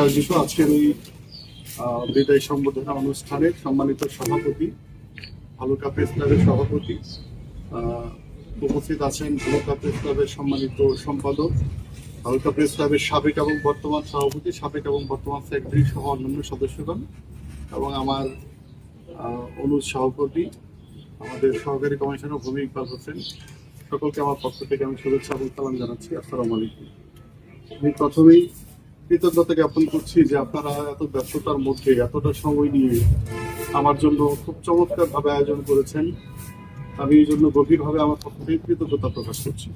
আয়োজিত আজকের এই বিদায় সম্বোধনা অনুষ্ঠানের সম্মানিত সভাপতি ভালুকা প্রেস ক্লাবের সভাপতি উপস্থিত আছেন ভালুকা প্রেস ক্লাবের সম্মানিত সম্পাদক ভালুকা প্রেস ক্লাবের সাবেক এবং বর্তমান সভাপতি, সাবেক এবং বর্তমান সেক্রেটারি সহ অন্যান্য সদস্যগণ এবং আমার অনুজ সহকর্মী আমাদের সহকারী কমিশনার ভূমি ইকবাল হোসেন, সকলকে আমার পক্ষ থেকে আমি শুভেচ্ছা এবং সালাম জানাচ্ছি। আসসালামু আলাইকুম। আমি প্রথমেই কৃতজ্ঞতা জ্ঞাপন করছি যে আপনারা এত ব্যস্ততার মধ্যে এতটা সময় নিয়ে আমার জন্য খুব চমৎকার ভাবে আয়োজন করেছেন। আমি এই জন্য গভীরভাবে আমার পক্ষ থেকে কৃতজ্ঞতা প্রকাশ করছি।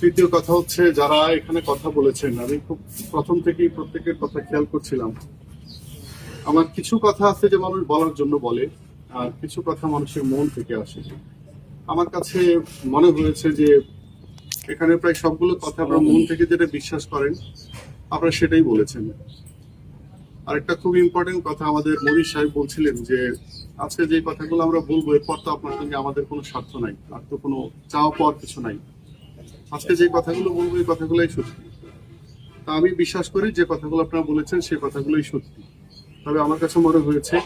তৃতীয় কথা হচ্ছে, যারা এখানে কথা বলেছেন, আমি খুব প্রথম থেকেই প্রত্যেকের কথা খেয়াল করছিলাম। আমার কিছু কথা আছে যে মানুষ বলার জন্য বলে, আর কিছু কথা মানুষের মন থেকে আসে। আমার কাছে মনে হয়েছে যে এখানে প্রায় সবগুলো কথা আপনার মন থেকে যেটা বিশ্বাস করেন আপনারা সেটাই বলেছেন। আরেকটা খুব ইম্পর্টেন্ট কথা আমাদের মনির সাহেব বলছিলেন যে আজকে যে কথাগুলো আমরা বলব এরপর তো আপনার সঙ্গে আমাদের কোনো স্বার্থ নাই আর তো কোনো চাওয়া পাওয়ার কিছু নাই। আজকে যে কথাগুলো বলব এই কথাগুলোই সত্যি। তা আমি বিশ্বাস করি যে কথাগুলো আপনারা বলেছেন সেই কথাগুলোই সত্যি। তবে আমার কাছে মনে হয়েছে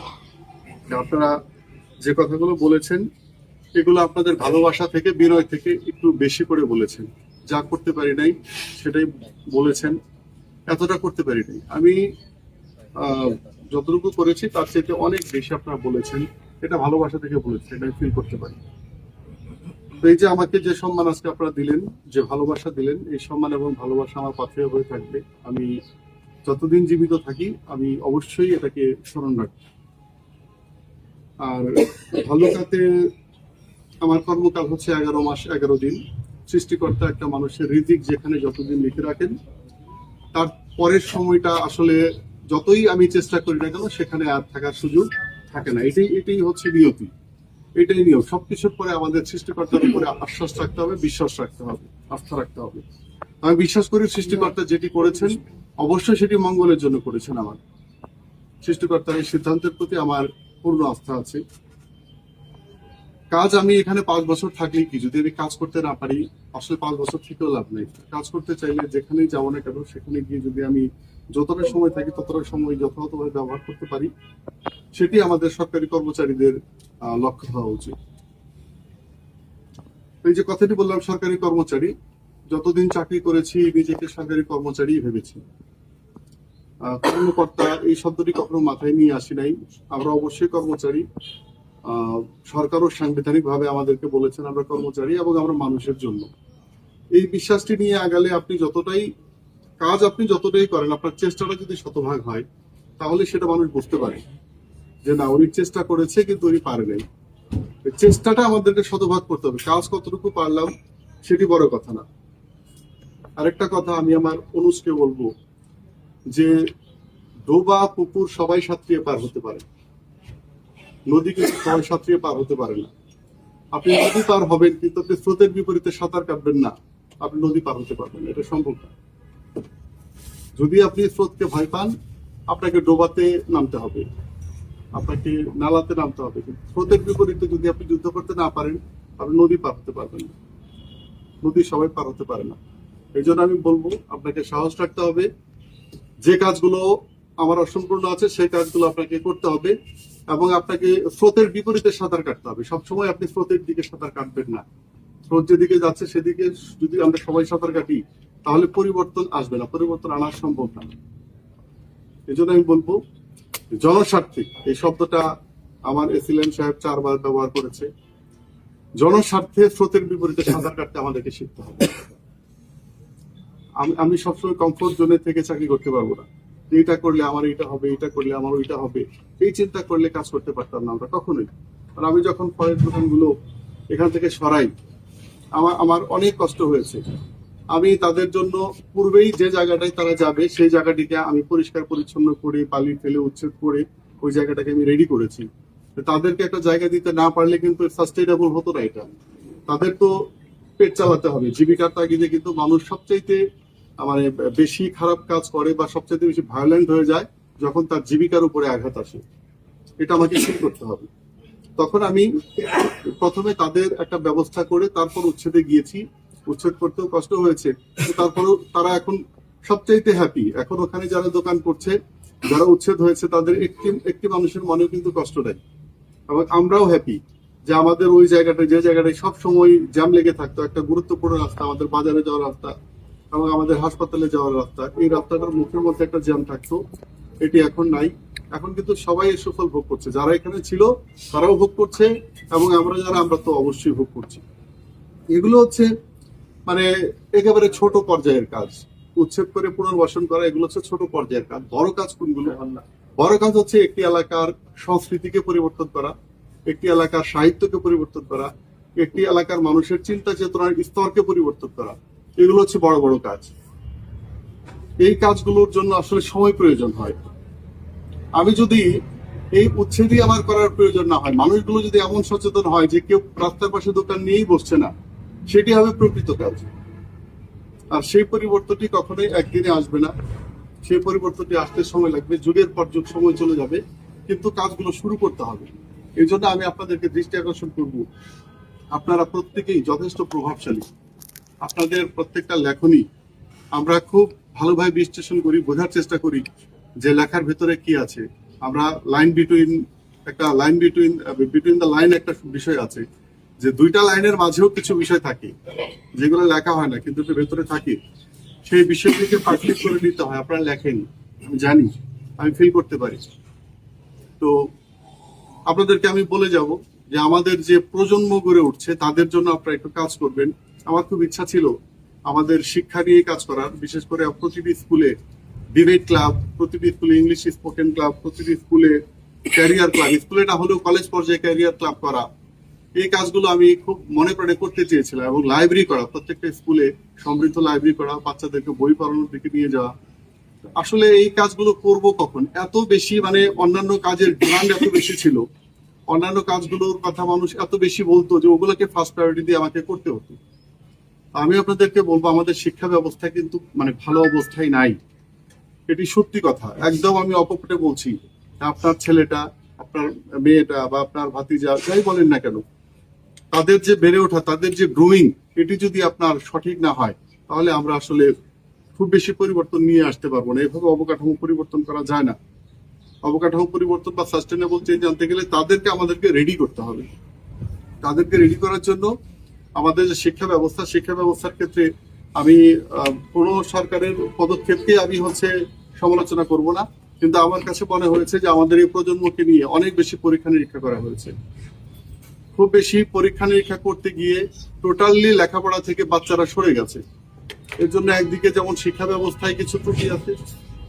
যে আপনারা যে কথাগুলো বলেছেন এগুলো আপনাদের ভালোবাসা থেকে, বিনয় থেকে একটু বেশি করে বলেছেন। যা করতে পারি নাই, সেটাই বলেছেন। এতটা করতে পারি নাই। আমি যতটুকু করেছি, তার চাইতে অনেক বেশি আপনারা বলেছেন। এটা ভালোবাসা থেকে বলেছেন, এটা ফিল করতে পারি। তো এই যে আমাকে যে সম্মান আজকে আপনারা দিলেন, যে ভালোবাসা দিলেন, এই সম্মান এবং ভালোবাসা আমার পাথে হয়ে থাকবে। আমি যতদিন জীবিত থাকি, আমি অবশ্যই এটাকে স্মরণ রাখব। আর ভালুকাতে আমার কর্মকাল হচ্ছে এগারো মাস, এগারো দিন। সৃষ্টিকর্তা একটা মানুষের রিজিক যেখানে যতদিন লিখে রাখেন, তার পরের সময়টা আসলে যতই আমি চেষ্টা করি না কেন, সেখানে আর থাকার সুযোগ থাকে না। এটাই এটাই হচ্ছে নিয়তি। এটাই নিয়ম। সবকিছুর পরে আমাদের সৃষ্টিকর্তার উপরে আশ্বাস রাখতে হবে, বিশ্বাস রাখতে হবে, আস্থা রাখতে হবে। আমি বিশ্বাস করি সৃষ্টিকর্তা যেটি করেছেন, অবশ্যই সেটি মঙ্গলের জন্য করেছেন আমার। সৃষ্টিকর্তার এই সিদ্ধান্তের প্রতি আমার পূর্ণ আস্থা আছে। কাজ আমি এখানে পাঁচ বছর থাকলেই কি? যদি আমি কাজ করতে না পারি, আসলে পাঁচ বছর থেকেও লাভ নেই। কাজ করতে চাইলে যেখানেই যাব না কেন, সেখানে গিয়ে যদি আমি যতটা সময় থাকি, ততটা সময় যথাযথভাবে ব্যবহার করতে পারি, সেটি আমাদের সরকারি কর্মচারীদের লক্ষ্য হওয়া উচিত। এই যে কথাটি বললাম, সরকারি কর্মচারী, যতদিন চাকরি করেছি, নিজেকে সরকারি কর্মচারী ভেবেছি। কর্মকর্তা, এই শব্দটি কখনো মাথায় নিয়ে আসি নাই। আমরা অবশ্যই কর্মচারী। সরকারও সাংবিধানিক ভাবে আমাদেরকে বলেছেন আমরা কর্মচারী এবং আমরা মানুষের জন্য। এই বিশ্বাসটি নিয়ে আগালে আপনি যতটাই, কাজ আপনি যতটাই করেন, আপনার চেষ্টাটা যদি শতভাগ হয়, তাহলে সেটা মানুষ বুঝতে পারে যে না, উনি চেষ্টা করেছে কিন্তু উনি পারে নাই। চেষ্টাটা আমাদেরকে শতভাগ করতে হবে। কাজ কতটুকু পারলাম সেটি বড় কথা না। আরেকটা কথা আমি আমার অনুজকে বলব যে, ডোবা, পুকুর সবাই সাঁতরিয়ে পার হতে পারে। নদী কিন্তু সবাই সাঁতরিয়ে পার হতে পারে না। আপনি নদী পার হবেন, কিন্তু আপনি স্রোতের বিপরীতে সাঁতার কাটবেন না। আপনি নদী পার হতে পারবেন এটা সম্ভব না। যদি আপনি স্রোতকে ভয় পান, আপনাকে ডোবাতে নামতে হবে। আপনাকে নালাতে নামতে হবে। স্রোতের বিপরীতে যদি আপনি যুদ্ধ করতে না পারেন, আপনি নদী পার হতে পারবেন না। নদী সবাই পার হতে পারে না। এই জন্য আমি বলব, আপনাকে সাহস রাখতে হবে। যে কাজগুলো আমার অসম্পূর্ণ আছে, সেই কাজগুলো আপনাকে করতে হবে। এবং আপনাকে স্রোতের বিপরীতে সাঁতার কাটতে হবে। সবসময় আপনি স্রোতের দিকে সাঁতার কাটবেন না। স্রোত যেদিকে যাচ্ছে সেদিকে যদি আমরা সবাই সাঁতার কাটি, তাহলে পরিবর্তন আসবে না। পরিবর্তন আনা সম্ভব না। এই জন্য আমি বলব, জনস্বার্থে, এই শব্দটা আমার এসিলেন সাহেব চারবার ব্যবহার করেছে, জনস্বার্থে স্রোতের বিপরীতে সাঁতার কাটতে আমাদেরকে শিখতে হবে। আমি সবসময় কমফোর্ট জোনে থেকে চাকরি করতে পারব না। এটা করলে আমার এটা হবে, এটা করলে আমার ওইটা হবে, এই চিন্তা করলে কাজ করতে পারতাম না আমরা কখনোই। আর আমি যখন ফলের দোকানগুলো এখান থেকে সরাই, আমার আমার অনেক কষ্ট হয়েছে। আমি তাদের জন্য পূর্বেই যে জায়গাটায় তারা যাবে, সেই জায়গাটিকে আমি পরিষ্কার পরিচ্ছন্ন করে, বালি ফেলে, উচ্ছেদ করে, ওই জায়গাটাকে আমি রেডি করেছি। তাদেরকে একটা জায়গা দিতে না পারলে কিন্তু সাস্টেইনেবল হতো না এটা। তাদের তো পেট চালাতে হবে, জীবিকার তাগিদে কিন্তু মানুষ সবচাইতে মানে বেশি খারাপ কাজ করে বা সবচাইতে বেশি ভায়োলেন্ট হয়ে যায় যখন তার জীবিকার উপরে আঘাত আসে। এটা আমাকে ঠিক করতে হবে। তখন আমি প্রথমে তাদের একটা ব্যবস্থা করে তারপর উচ্ছেদে গিয়েছি। উচ্ছেদ করতেও কষ্ট হয়েছে। তারপরেও তারা এখন সবচাইতে হ্যাপি এখন ওখানে যারা দোকান করছে, যারা উচ্ছেদ হয়েছে, তাদের একটি একটি মানুষের মনেও কিন্তু কষ্ট দেয় এবং আমরাও হ্যাপি যে আমাদের ওই জায়গাটা যে জায়গাটায় সব সময় জ্যাম লেগে থাকতো, একটা গুরুত্বপূর্ণ রাস্তা, আমাদের বাজারে যাওয়ার রাস্তা। এবং আমাদের হাসপাতালে যাওয়ার রাস্তা। এই রাস্তাটার মুখের মধ্যে একটা জ্যাম থাকতো, এটি এখন নাই। এখন কিন্তু সবাই এর সুফল ভোগ করছে। যারা এখানে ছিল, তারাও ভোগ করছে এবং আমরা যারা, আমরা তো অবশ্যই ভোগ করছি। এগুলো হচ্ছে মানে একেবারে ছোট পর্যায়ের কাজ। উচ্ছেদ করে পুনর্বাসন করা, এগুলো হচ্ছে ছোট পর্যায়ের কাজ। বড় কাজ কোনগুলো? বড় কাজ হচ্ছে একটি এলাকার সংস্কৃতিকে পরিবর্তন করা, একটি এলাকার সাহিত্যকে পরিবর্তন করা, একটি এলাকার মানুষের চিন্তা চেতনার স্তরকে পরিবর্তন করা। এগুলো হচ্ছে বড় বড় কাজ। এই কাজগুলোর জন্য আসলে সময় প্রয়োজন হয়। আমি যদি এই উচ্ছেদই আমার করার প্রয়োজন না হয়, মানুষগুলো যদি এমন সচেতন হয় যে কেউ রাস্তার পাশে দোকান নিয়েই বসছে না, সেটি হবে প্রকৃত কাজ। আর সেই পরিবর্তনটি কখনোই একদিনে আসবে না। সেই পরিবর্তনটি আসতে সময় লাগবে, যুগের পর যুগ, সময় চলে যাবে, কিন্তু কাজগুলো শুরু করতে হবে। এই জন্য আমি আপনাদেরকে দৃষ্টি আকর্ষণ করব। আপনারা প্রত্যেকেই যথেষ্ট প্রভাবশালী। আপনাদের প্রত্যেকটা লেখনী আমরা খুব ভালোভাবে বিশ্লেষণ করি, বোঝার চেষ্টা করি যে লেখার ভেতরে কি আছে। আমরা লাইন বিটুইন একটা line between between the line একটা বিষয় আছে যে দুইটা লাইনের মাঝেও কিছু বিষয় থাকে যেগুলো লেখা হয় না, কিন্তু ভেতরে থাকে। সেই বিষয়টিকে পার্সিভ করে নিতে হয়, আপনারা লেখেন, আমি জানি, আমি ফিল করতে পারি। তো আপনাদেরকে আমি বলে যাব যে আমাদের যে প্রজন্ম গড়ে উঠছে, তাদের জন্য আপনারা একটু কাজ করবেন। আমার খুব ইচ্ছা ছিল আমাদের শিক্ষা নিয়ে কাজ করার, বিশেষ করে প্রতিটি স্কুলে ডিবেট ক্লাব, প্রতিটি স্কুলে ইংলিশ স্পোকেন ক্লাব, প্রতিটি স্কুলে ক্যারিয়ার ক্লাব, স্কুলে না হলেও কলেজ পর্যায়ে ক্যারিয়ার ক্লাব করা। এই কাজগুলো আমি খুব মনে প্রাণে করতে চেয়েছিলাম এবং লাইব্রেরি করা, প্রত্যেকটা স্কুলে সমৃদ্ধ লাইব্রেরি করা, বাচ্চাদেরকে বই পড়ানোর দিকে নিয়ে যাওয়া। আসলে এই কাজগুলো করব কখন? এত বেশি মানে অন্যান্য কাজের ডিমান্ড এত বেশি ছিল। অন্যান্য কাজগুলোর কথা মানুষ এত বেশি বলতো যে ওগুলোকে ফার্স্ট প্রায়োরিটি দিয়ে আমাকে করতে হতো। আমি আপনাদেরকে বলব, আমাদের শিক্ষা ব্যবস্থা কিন্তু মানে ভালো অবস্থায় নাই। এটি সত্যি কথা। একদম আমি অপপটে বলছি, আপনার ছেলেটা, আপনার মেয়েটা বা আপনার ভাতিজা, যাই বলেন না কেন, তাদের যে বেড়ে ওঠা, তাদের যে গ্রোয়িং এটি যদি আপনার সঠিক না হয়, তাহলে আমরা আসলে খুব বেশি পরিবর্তন নিয়ে আসতে পারব না। এভাবে অবকাঠামো পরিবর্তন করা যায় না। অবকাঠামো পরিবর্তন বা সাস্টেনেবল চেঞ্জ আনতে গেলে তাদেরকে আমাদেরকে রেডি করতে হবে। তাদেরকে রেডি করার জন্য আমাদের যে শিক্ষা ব্যবস্থা, শিক্ষা ব্যবস্থার ক্ষেত্রে আমি কোনো সরকারের পদক্ষেপকে আমি হচ্ছে সমালোচনা করব না। কিন্তু আমার কাছে মনে হয়েছে যে আমাদের এই প্রজন্মকে নিয়ে অনেক বেশি পরীক্ষা নিরীক্ষা করা হয়েছে। খুব বেশি পরীক্ষা নিরীক্ষা করতে গিয়ে টোটালি লেখাপড়া থেকে বাচ্চারা সরে গেছে। এর জন্য একদিকে যেমন শিক্ষা ব্যবস্থায় কিছু ত্রুটি আছে,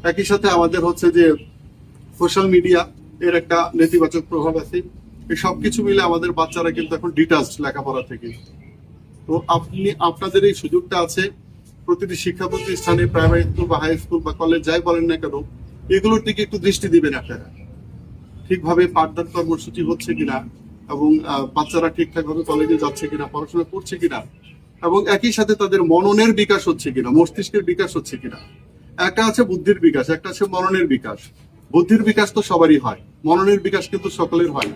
একই সাথে আমাদের হচ্ছে যে সোশ্যাল মিডিয়া এর একটা নেতিবাচক প্রভাব আছে। এই সবকিছু মিলে আমাদের বাচ্চারা কিন্তু এখন ডিটাচ লেখাপড়া থেকে। তো আপনি, আপনাদের এই সুযোগটা আছে। প্রতিটি শিক্ষা প্রতিষ্ঠানে প্রাইমারি স্কুল বা হাই স্কুল বা কলেজ যাই বলেন না কেন, এগুলোর দিকে একটু দৃষ্টি দিবেন আপনারা। ঠিকভাবে পাঠদান কর্মসূচি হচ্ছে কিনা এবং বাচ্চারা ঠিকঠাক ভাবে কলেজে যাচ্ছে কিনা, পড়াশোনা করছে কিনা, এবং একই সাথে তাদের মননের বিকাশ হচ্ছে কিনা, মস্তিষ্কের বিকাশ হচ্ছে কিনা। একটা আছে বুদ্ধির বিকাশ, একটা আছে মননের বিকাশ। বুদ্ধির বিকাশ তো সবারই হয়, মননের বিকাশ কিন্তু সকলের হয়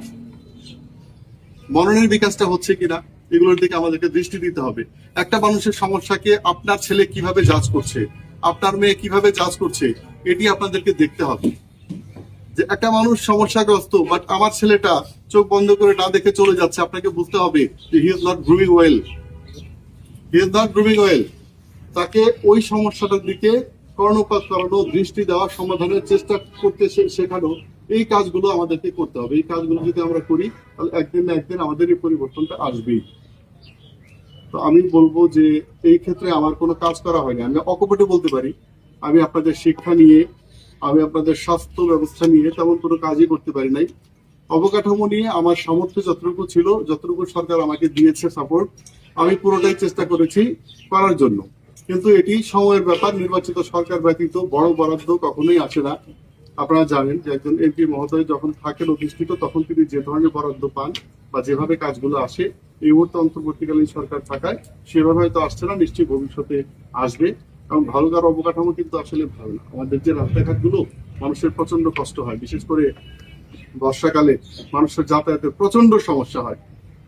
মননের বিকাশটা হচ্ছে কিনা এগুলোর দিকে আমাদেরকে দৃষ্টি দিতে হবে। একটা মানুষের সমস্যাকে আপনার ছেলে কীভাবে জাজ করছে, আপনার মেয়ে কীভাবে জাজ করছে, এটি আপনাদেরকে দেখতে হবে। যে একটা মানুষ সমস্যাগ্রস্ত বাট আমার ছেলেটা চোখ বন্ধ করে না দেখে চলে যাচ্ছে, আপনাকে বুঝতে হবে যে he is not grooming well he is not grooming well তাকে ওই সমস্যাটার দিকে কর্ণপাত করানো, দৃষ্টি দেওয়া সমাধানের চেষ্টা করতে শেখানো এই কাজগুলো আমাদেরকে করতে হবে। এই কাজগুলো যদি আমরা করি, তাহলে একদিন না একদিন আমাদের এই পরিবর্তনটা আসবেই। তো আমি বলব যে, এই ক্ষেত্রে আমার কোনো কাজ করা হয়নি। আমি অকপটে বলতে পারি। আমি আপনাদের শিক্ষা নিয়ে, আমি আপনাদের স্বাস্থ্য ব্যবস্থা নিয়ে তেমন কোনো কাজই করতে পারি নাই। অবকাঠামো নিয়ে আমার সামর্থ্য যতটুকু ছিল, যতটুকু সরকার আমাকে দিয়েছে সাপোর্ট আমি পুরোটাই চেষ্টা করেছি করার জন্য। কিন্তু এটি সময়ের ব্যাপার, নির্বাচিত সরকার ব্যতীত বড় বরাদ্দ কখনোই আসে না। আপনারা জানেন যে একজন এমপি মহোদয় যখন থাকেন অধিষ্ঠিত, তখন তিনি যে ধরনের বরাদ্দ পান বা যেভাবে কাজগুলো আসে, এই মুহূর্তে অন্তর্বর্তীকালীন সরকার থাকায় সেভাবে হয়তো আসছে না, নিশ্চয়ই ভবিষ্যতে আসবে। এবং ভালোদার অবকাঠামো কিন্তু আসলে ভালো না। আমাদের যে রাস্তাঘাটগুলো, মানুষের প্রচণ্ড কষ্ট হয়। বিশেষ করে বর্ষাকালে মানুষের যাতায়াতের প্রচণ্ড সমস্যা হয়।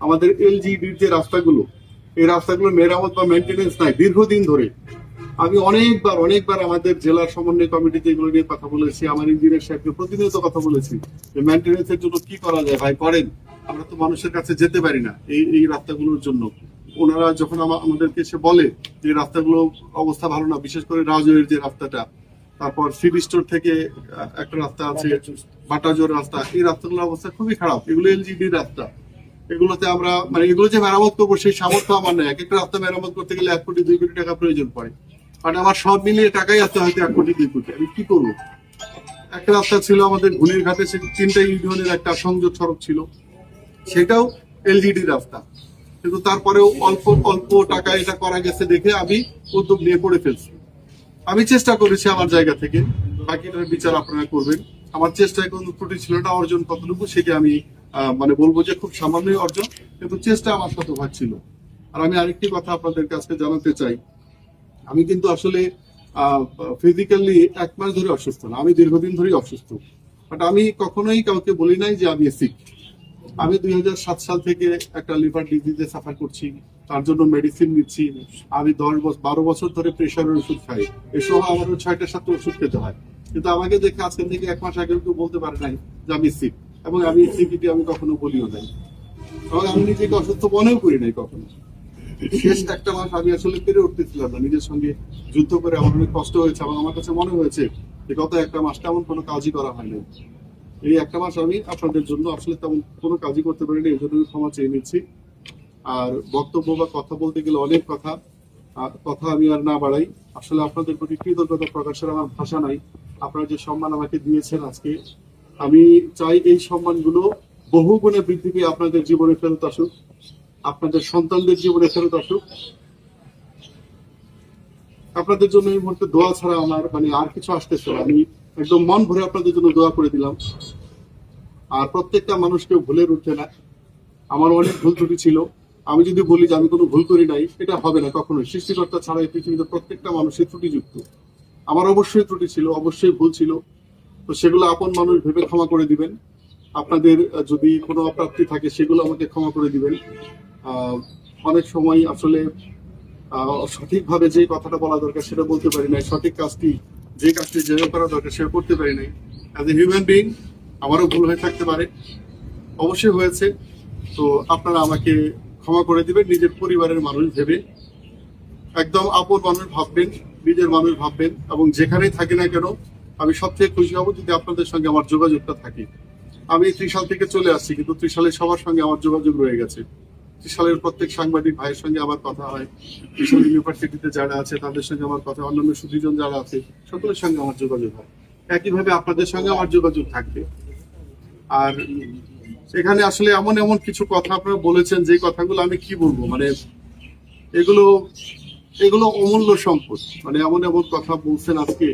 আমাদের এলজিডির যে রাস্তাগুলো, এই রাস্তাগুলো মেরামত বা মেনটেনেন্স নাই। দীর্ঘদিন ধরে আমি অনেকবার অনেকবার আমাদের জেলার সমন্বয় কমিটিতে এগুলো নিয়ে কথা বলেছি, আমার ইঞ্জিনিয়ার সাহেবকে প্রতিনিয়ত কথা বলেছি যে মেনটেন্যান্সের জন্য কি করা যায় ভাই, করেন। আমরা তো মানুষের কাছে যেতে পারি না এই এই রাস্তাগুলোর জন্য। ওনারা যখন আমাদেরকে এসে বলে যে রাস্তাগুলো অবস্থা ভালো না, বিশেষ করে রাজয়ের যে রাস্তাটা, তারপর সিটি স্টোর থেকে একটা রাস্তা আছে, বাটাজোর রাস্তা, এই রাস্তাগুলোর অবস্থা খুবই খারাপ। এগুলো এলজিডি রাস্তা। এগুলোতে আমরা মানে এগুলো যে মেরামত করব, সেই সামর্থ্য আমার নেই। এক একটা রাস্তা মেরামত করতে গেলে এক কোটি, দুই কোটি টাকা প্রয়োজন পড়ে। মানে আমার সব মিলিয়ে টাকাই আছে হয়তো এক কোটি, দুই কোটি। আমি কি করব? একটা রাস্তা ছিল আমাদের ঘুনের ঘাটে, সে তিনটা ইউনিয়নের একটা সংযোগ সড়ক ছিল। সেটাও এলজিডি রাস্তা। কিন্তু তারপরেও অল্প অল্প টাকা এটা করা গেছে দেখে আমি উদ্যোগ নিয়ে করে ফেলছি। আমি চেষ্টা করেছি আমার জায়গা থেকে। বাকিটার বিচার আপনারা করবেন। আমার চেষ্টায় কোনো ত্রুটি ছিল না অর্জন কতটুকু, সেটা আমি মানে বলব যে খুব সামান্যই অর্জন, কিন্তু চেষ্টা আমার শতভাগ ছিল। আর আমি আরেকটি কথা আপনাদের কাছে জানাতে চাই। আমি কিন্তু আসলে ফিজিক্যালি এক মাস ধরে অসুস্থ না, আমি দীর্ঘদিন ধরেই অসুস্থ। বাট আমি কখনোই কাউকে বলি নাই যে আমি সিক আমি দুই হাজার সাত সাল থেকে একটা লিভার ডিজিজে সাফার করছি, তার জন্য মেডিসিন নিচ্ছি। আমি দশ বছর বারো বছর ধরে প্রেশারের ওষুধ খাই। এসব আমারও ছয়টা সাতটা ওষুধ খেতে হয়। কিন্তু আমাকে দেখে আজকের থেকে এক মাস আগে কেউ বলতে পারে নাই যে আমি সিক এবং আমি সিকিটি আমি কখনো বলিও নাই। এবং আমি নিজেকে অসুস্থ মনেও করি নাই কখনো। শেষ একটা মাস আমি আসলে পেরে উঠতেছিলাম না, নিজের সঙ্গে যুদ্ধ করে আমার অনেক কষ্ট হয়েছে এবং আমার কাছে মনে হয়েছে যে গত একটা মাস তেমন কোনো কাজই করা হয়নি। এই একটা মাস আমি আপনাদের জন্য আসলে তেমন কোনো কাজই করতে পারিনি, এই জন্য ক্ষমা চেয়ে নিচ্ছি। আর বক্তব্য বা কথা বলতে গেলে অনেক কথা কথা আমি আর না বাড়াই। আসলে আপনাদের প্রতি কৃতজ্ঞতা প্রকাশের আমার ভাষা নাই। আপনারা যে সম্মান আমাকে দিয়েছেন আজকে, আমি চাই এই সম্মানগুলো বহু গুণে বৃদ্ধি পেয়ে আপনাদের জীবনে ফেরত আসুক। আপনাদের সন্তানদের জীবনে ফেরত আসুক। আপনাদের জন্য এই মুহূর্তে দোয়া ছাড়া আমার মানে আর কিছু আসতেছে আমি একদম মন ভরে আপনাদের জন্য দোয়া করে দিলাম। আর প্রত্যেকটা মানুষকে ভুলের উঠছে না। আমার অনেক ভুল ত্রুটি ছিল। আমি যদি বলি যে আমি কোনো ভুল করি নাই, এটা হবে না কখনোই। সৃষ্টিকর্তা ছাড়া এই পৃথিবীতে প্রত্যেকটা মানুষের ত্রুটিযুক্ত। আমার অবশ্যই ত্রুটি ছিল, অবশ্যই ভুল ছিল। তো সেগুলো আপন মানুষ ভেবে ক্ষমা করে দিবেন। আপনাদের যদি কোনো অপ্রাপ্তি থাকে, সেগুলো আমাকে ক্ষমা করে দিবেন। অনেক সময় আসলে সঠিকভাবে যে কথাটা বলা দরকার সেটা বলতে পারি নাই, সঠিক কাজটি, যে কাজটি যেভাবে করা দরকার সেটা করতে পারি নাই। অ্যাজ এ হিউম্যান বিং আমারও ভুল হয়ে থাকতে পারে। অবশ্যই হয়েছে। তো আপনারা আমাকে ক্ষমা করে দিবেন, নিজের পরিবারের মানুষ ভেবে। একদম আপন মানুষ ভাববেন, নিজের মানুষ ভাববেন, এবং যেখানেই থাকি না কেন, আমি সব থেকে খুশি হব যদি আপনাদের সঙ্গে আমার যোগাযোগটা থাকে। আমি ত্রিশাল থেকে চলে আসছি, কিন্তু ত্রিশালের সবার সঙ্গে আমার যোগাযোগ রয়ে গেছে। ত্রিশালের প্রত্যেক সাংবাদিক ভাইয়ের সঙ্গে আমার কথা হয়। ত্রিশাল ইউনিভার্সিটিতে যারা আছে, তাদের সঙ্গে আমার কথা অন্যান্য সুধীজন যারা আছে, সকলের সঙ্গে আমার যোগাযোগ হয়। একইভাবে আপনাদের সঙ্গে আমার যোগাযোগ থাকবে আর এখানে আসলে এমন এমন কিছু কথা আপনারা বলেছেন, যে কথাগুলো আমি কি বলব? মানে এগুলো এগুলো অমূল্য সম্পদ। মানে এমন এমন কথা বলছেন আজকে,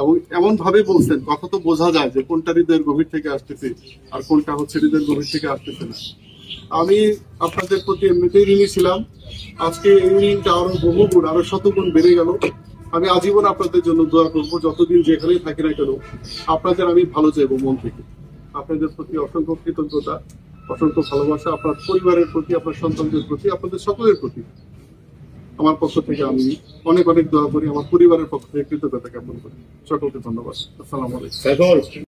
এবং এমন ভাবে বলছেন, কথা তো বোঝা যায় যে কোনটা হৃদয়ের গভীর থেকে আসতেছে, আর কোনটা হচ্ছে হৃদয়ের গভীর থেকে আসতেছে না। আমি আপনাদের প্রতি এমনিতেই ঋণী ছিলাম। আজকে এই ঋণটা আরও বহু গুণ আরও শতগুণ বেড়ে গেল। আমি আজীবন আপনাদের জন্য দোয়া করব, যতদিন যেখানেই থাকি না কেন, আপনাদের আমি ভালো চাইব মন থেকে। আপনাদের প্রতি অসংখ্য কৃতজ্ঞতা, অসংখ্য ভালোবাসা, আপনার পরিবারের প্রতি, আপনার সন্তানদের প্রতি, আপনাদের সকলের প্রতি। আমার পক্ষ থেকে আমি অনেক অনেক দোয়া করি, আমার পরিবারের পক্ষ থেকে কৃতজ্ঞতা জ্ঞাপন করি। সকলকে ধন্যবাদ। আসসালামু আলাইকুম।